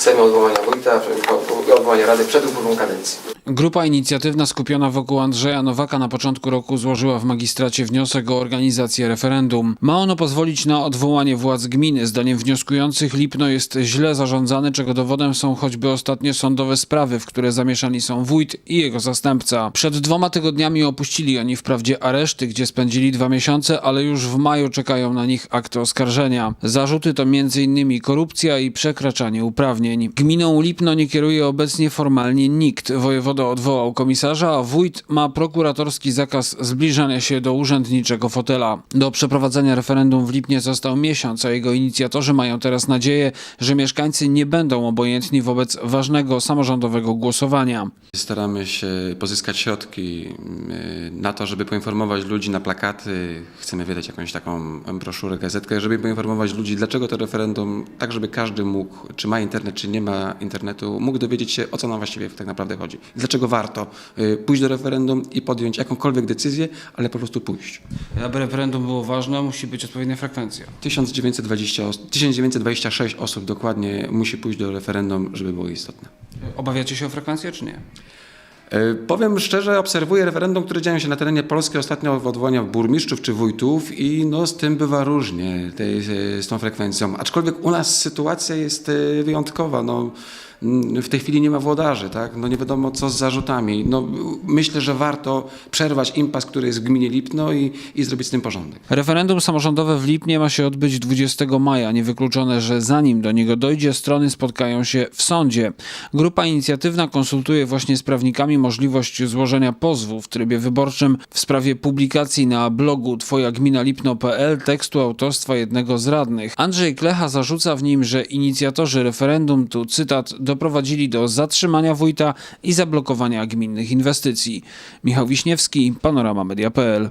chcemy odwołania wójta odwołania rady przed upływem kadencji. Grupa inicjatywna skupiona wokół Andrzeja Nowaka na początku roku złożyła w magistracie wniosek o organizację referendum. Ma ono pozwolić na odwołanie władz gminy. Zdaniem wnioskujących Lipno jest źle zarządzane, czego dowodem są choćby ostatnie sądowe sprawy, w które zamieszani są wójt i jego zastępca. Przed dwoma tygodniami opuścili oni wprawdzie areszty, gdzie spędzili dwa miesiące, ale już w maju czekają na nich akty oskarżenia. Zarzuty to m.in. korupcja i przekraczanie uprawnień. Gminą Lipno nie kieruje obecnie formalnie nikt. Wojewoda odwołał komisarza, a wójt ma prokuratorski zakaz zbliżania się do urzędniczego fotela. Do przeprowadzenia referendum w Lipnie został miesiąc, a jego inicjatorzy mają teraz nadzieję, że mieszkańcy nie będą obojętni wobec ważnego samorządowego głosowania. Staramy się pozyskać środki y, na to, żeby poinformować ludzi na plakaty. Chcemy wydać jakąś taką broszurę, gazetkę, żeby poinformować ludzi, dlaczego to referendum, tak żeby każdy mógł, czy ma internet, czy nie ma internetu, mógł dowiedzieć się, o co nam właściwie tak naprawdę chodzi. Dlaczego warto y, pójść do referendum i podjąć jakąkolwiek decyzję, ale po prostu pójść. Aby referendum było ważne, musi być odpowiednia frekwencja. 1920, os- 1926 osób dokładnie musi pójść do referendum, żeby było istotne. Obawiacie się o frekwencję, czy nie? E, Powiem szczerze, obserwuję referendum, które dzieją się na terenie Polski ostatnio w odwołaniach burmistrzów czy wójtów i no, z tym bywa różnie, z tą frekwencją. Aczkolwiek u nas sytuacja jest e, wyjątkowa. No, w tej chwili nie ma włodarzy, tak? no, nie wiadomo co z zarzutami. No, myślę, że warto przerwać impas, który jest w gminie Lipno i, i zrobić z tym porządek. Referendum samorządowe w Lipnie ma się odbyć 20 maja. Niewykluczone, że zanim do niego dojdzie, strony spotkają się w sądzie. Grupa inicjatywna konsultuje właśnie z prawnikami możliwość złożenia pozwu w trybie wyborczym w sprawie publikacji na blogu twojagminalipno.pl tekstu autorstwa jednego z radnych. Andrzej Klecha zarzuca w nim, że inicjatorzy referendum, tu cytat, doprowadzili do zatrzymania wójta i zablokowania gminnych inwestycji. Michał Wiśniewski, Panorama Media.pl